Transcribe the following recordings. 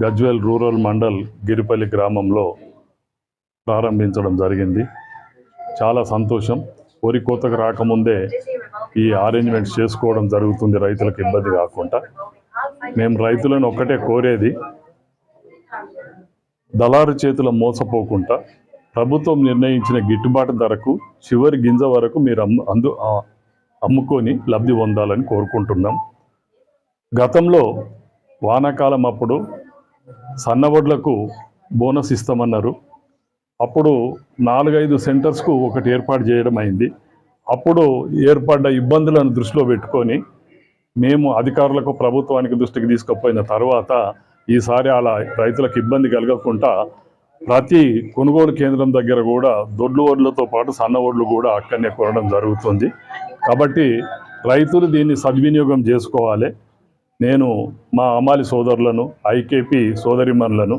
Gajwel rural mandal Giripalli గ్రామంలో ప్రారంభించడం జరిగింది. చాలా సంతోషం. వరి కోతకు రాకముందే ఈ అరేంజ్మెంట్స్ చేసుకోవడం జరుగుతుంది రైతులకు ఇబ్బంది కాకుండా. మేము రైతులను ఒక్కటే కోరేది దళారు చేతుల మోసపోకుండా ప్రభుత్వం నిర్ణయించిన గిట్టుబాటు ధరకు చివరి గింజ వరకు మీరు అమ్ము అందు అమ్ముకొని లబ్ధి పొందాలని కోరుకుంటున్నాం. గతంలో వానాకాలం అప్పుడు సన్నవడ్లకు బోనస్ ఇస్తామన్నారు. అప్పుడు నాలుగైదు సెంటర్స్కు ఒకటి ఏర్పాటు చేయడం అయింది. అప్పుడు ఏర్పడ్డ ఇబ్బందులను దృష్టిలో పెట్టుకొని మేము అధికారులకు ప్రభుత్వానికి దృష్టికి తీసుకుపోయిన తర్వాత ఈసారి అలా రైతులకు ఇబ్బంది కలగకుండా ప్రతి కొనుగోలు కేంద్రం దగ్గర కూడా దొడ్లు ఓడ్లతో పాటు సన్న ఓడ్లు కూడా అక్కడనే కొనడం జరుగుతుంది. కాబట్టి రైతులు దీన్ని సద్వినియోగం చేసుకోవాలి. నేను మా అమాలి సోదరులను ఐకేపీ సోదరిమణులను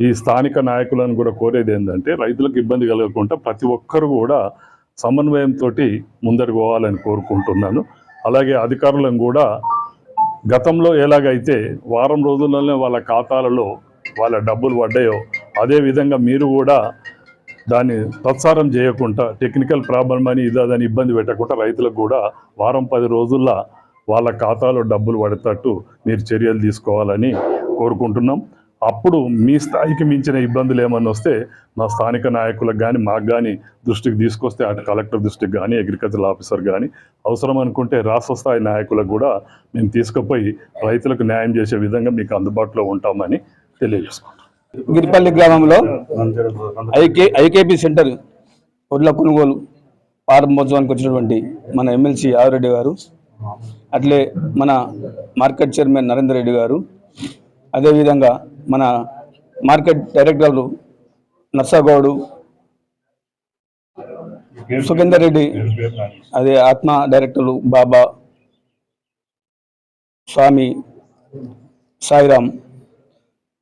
ఈ స్థానిక నాయకులను కూడా కోరేది ఏంటంటే రైతులకు ఇబ్బంది కలగకుండా ప్రతి ఒక్కరు కూడా సమన్వయంతో ముందరికి పోవాలని కోరుకుంటున్నాను. అలాగే అధికారులను కూడా గతంలో ఎలాగైతే వారం రోజుల్లోనే వాళ్ళ ఖాతాలలో వాళ్ళ డబ్బులు పడ్డాయో అదేవిధంగా మీరు కూడా దాన్ని తత్సారం చేయకుండా టెక్నికల్ ప్రాబ్లం అని ఇదని ఇబ్బంది పెట్టకుండా రైతులకు కూడా వారం పది రోజుల్లో వాళ్ళ ఖాతాలో డబ్బులు పడేటట్టు మీరు చర్యలు తీసుకోవాలని కోరుకుంటున్నాం. అప్పుడు మీ స్థాయికి మించిన ఇబ్బందులు ఏమన్నా వస్తే మా స్థానిక నాయకులకు కానీ మాకు కానీ దృష్టికి తీసుకొస్తే అటు కలెక్టర్ దృష్టికి కానీ అగ్రికల్చర్ ఆఫీసర్ కానీ అవసరం అనుకుంటే రాష్ట్ర స్థాయి నాయకులకు కూడా మేము తీసుకుపోయి రైతులకు న్యాయం చేసే విధంగా మీకు అందుబాటులో ఉంటామని తెలియజేసుకుంటాం గిరిపల్లి గ్రామంలో ఐకే ఐకేపీ సెంటర్ ఒడ్ల కొనుగోలు ప్రారంభోత్సవానికి వచ్చినటువంటి మన ఎమ్మెల్సీ ఆవిరెడ్డి గారు అట్లే మన మార్కెట్ చైర్మన్ నరేందర్ రెడ్డి గారు అదేవిధంగా మన మార్కెట్ డైరెక్టర్లు నర్సాగౌడు సుఖేందర్ రెడ్డి అదే ఆత్మ డైరెక్టర్లు బాబా స్వామి సాయిరామ్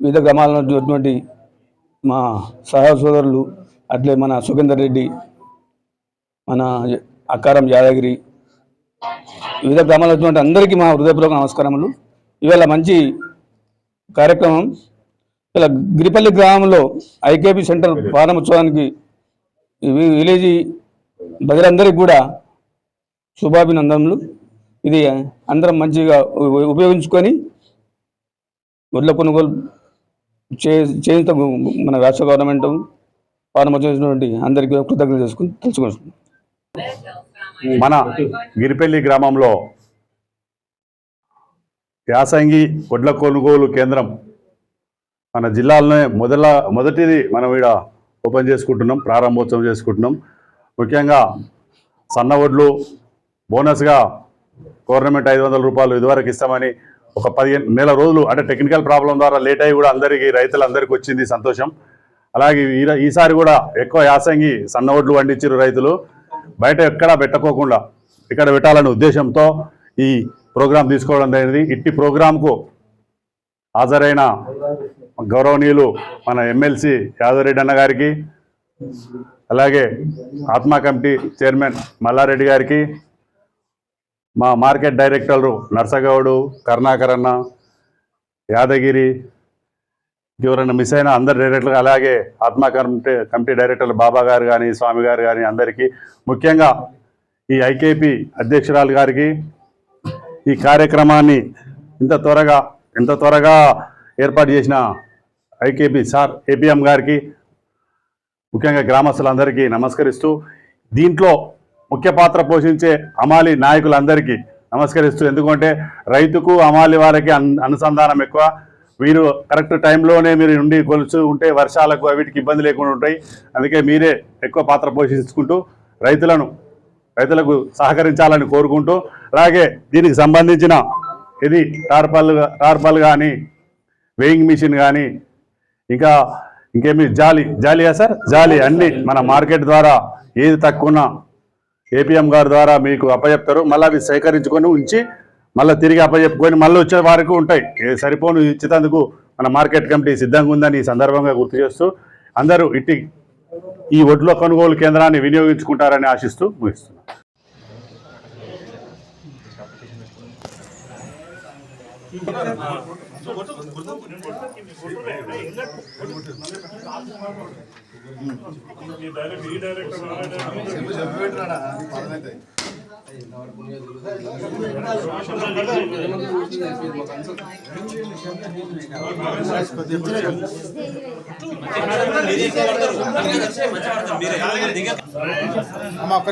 వివిధ గ్రామాలలో ఉన్నటువంటి మా సహ సోదరులు అట్లే మన సుఖేందర్ రెడ్డి మన అకారం యాదగిరి వివిధ గ్రామాల్లో వచ్చినటువంటి అందరికీ మా హృదయపూర్వక నమస్కారములు. ఇవాళ మంచి కార్యక్రమం. ఇలా గిరిపల్లి గ్రామంలో ఐకేపీ సెంటర్ ప్రారంభోత్సవానికి విలేజ్ ప్రజలందరికీ కూడా శుభాభినందనలు ఇది అందరం మంచిగా ఉపయోగించుకొని వడ్ల కొనుగోలు చే చేయించ మన రాష్ట్ర గవర్నమెంట్ ప్రారంభం చేసినటువంటి అందరికీ కృతజ్ఞతలు చేసుకుని తెలుసుకుంటున్నాం మన గిరిపల్లి గ్రామంలో యాసంగి వడ్ల కొనుగోలు కేంద్రం మన జిల్లాలోనే మొదల మొదటిది మనం ఇక్కడ ఓపెన్ చేసుకుంటున్నాం ప్రారంభోత్సవం చేసుకుంటున్నాం. ముఖ్యంగా సన్న వడ్లు బోనస్గా గవర్నమెంట్ ఐదు వందల రూపాయలు ఇదివరకు ఇస్తామని ఒక పదిహేను నెల రోజులు అంటే టెక్నికల్ ప్రాబ్లం ద్వారా లేట్ అయ్యి కూడా అందరికీ రైతులందరికీ వచ్చింది సంతోషం. అలాగే ఈ- ఈసారి కూడా ఎక్కువ యాసంగి సన్న వడ్లు పండించారు రైతులు. బయట ఎక్కడా పెట్టకోకుండా ఇక్కడ పెట్టాలనే ఉద్దేశంతో ఈ ప్రోగ్రాం తీసుకోవడం జరిగింది. ఇట్టి ప్రోగ్రాంకు హాజరైన గౌరవనీయులు మన ఎమ్మెల్సీ యాదవరెడ్డి అన్న గారికి అలాగే ఆత్మా కమిటీ చైర్మన్ మల్లారెడ్డి గారికి మా మార్కెట్ డైరెక్టర్లు నర్సగౌడు కరుణాకరన్న యాదగిరి ఎవరైనా మిస్ అయిన అందరు డైరెక్టర్లు అలాగే ఆత్మా కమిటీ కమిటీ డైరెక్టర్లు బాబా గారు కానీ స్వామి గారు కానీ అందరికీ ముఖ్యంగా ఈ ఐకేపీ అధ్యక్షురాలు గారికి ఈ కార్యక్రమాన్ని ఇంత త్వరగా ఇంత త్వరగా ఏర్పాటు చేసిన ఐకేపీ సార్ ఏపీఎం గారికి ముఖ్యంగా గ్రామస్తులందరికీ నమస్కరిస్తూ దీంట్లో ముఖ్య పాత్ర పోషించే అమాలి నాయకులందరికీ నమస్కరిస్తూ. ఎందుకంటే రైతుకు అమాలి వారికి అన్- అనుసంధానం ఎక్కువ. వీరు కరెక్ట్ టైంలోనే మీరు ఉండి కొలుచు ఉంటే వర్షాలకు వీటికి ఇబ్బంది లేకుండా ఉంటాయి. అందుకే మీరే ఎక్కువ పాత్ర పోషించుకుంటూ రైతులను రైతులకు సహకరించాలని కోరుకుంటూ అలాగే దీనికి సంబంధించిన ఇది టార్పల్ టార్పల్ కానీ వేయింగ్ మిషన్ కానీ ఇంకా ఇంకేమి జాలి జాలియా సార్? జాలి అన్ని మన మార్కెట్ ద్వారా ఏది తక్కువ ఏపీఎం గారి ద్వారా మీకు అప్పచెప్తారు మళ్ళీ అవి సేకరించుకొని ఉంచి మళ్ళీ తిరిగి అప్పచెప్పుకొని మళ్ళీ వచ్చే వారికి ఉంటాయి. సరిపోను ఇచ్చేందుకు మన మార్కెట్ కమిటీ సిద్ధంగా ఉందని ఈ సందర్భంగా గుర్తు చేస్తూ అందరూ ఇట్టి ఈ ఒడ్ల కొనుగోలు కేంద్రాన్ని వినియోగించుకుంటారని ఆశిస్తూ ముగిస్తున్నాను మరి అట్లానే అది మనకు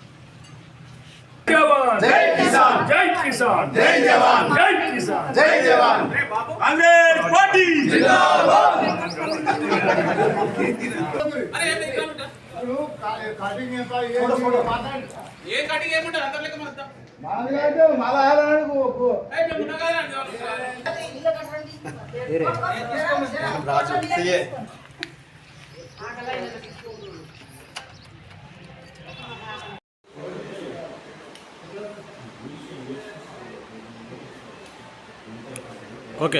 కిసాన్ జై జవాన్. జై కిసాన్. జై జవాన్. కాంగ్రెస్ పార్టీ. ఏ కటింగ్ ఏముంటారు అందరి లెక్క మొత్తం Ok.